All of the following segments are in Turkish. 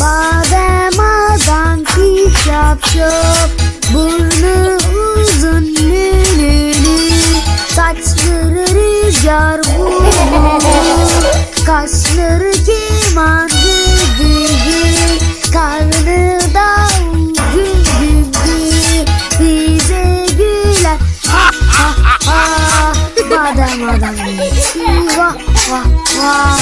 Badem adam çip çap çop Burnu uzun lülülü Saçları rüzgar vurur Kaşları keman vah vah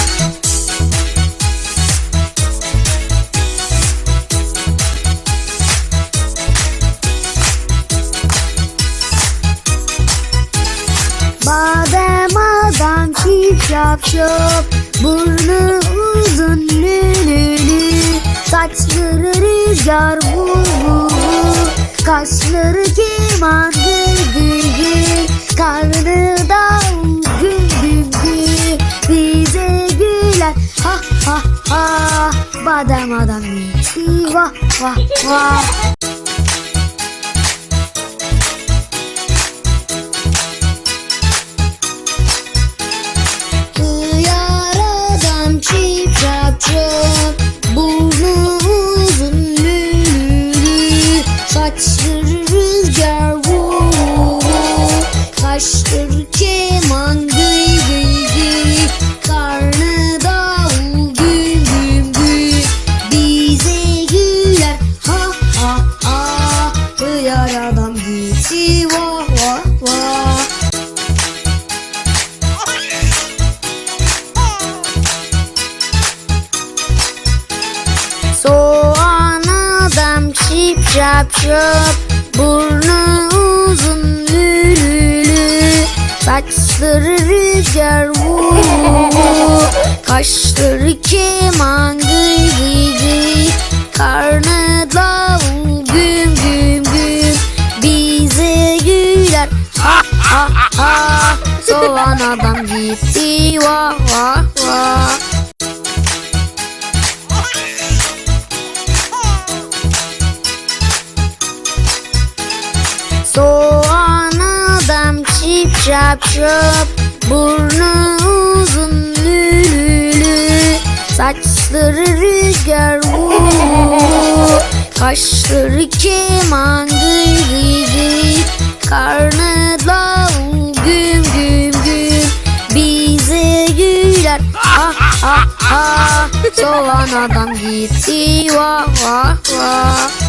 Badem adam çap çop Burnu uzun lülülü. Saçları rüzgar vurur Kaşları keman ha Badem adam içi vah vah vah Hıyar Hıyar adam gitti vah vah vah. Soğan adam çip çap çop Burnu uzun lülülü Saçları rüzgar vurur Kaşları keman gıy Soğan adam gitti. Vah vah vah. Soğan adam çip çap çop Burnu uzun lülülü Saçları rüzgar vurur. Kaşları keman gıy gıy gıy Karnı davul ha ha Soğan adam gitti vah vah vah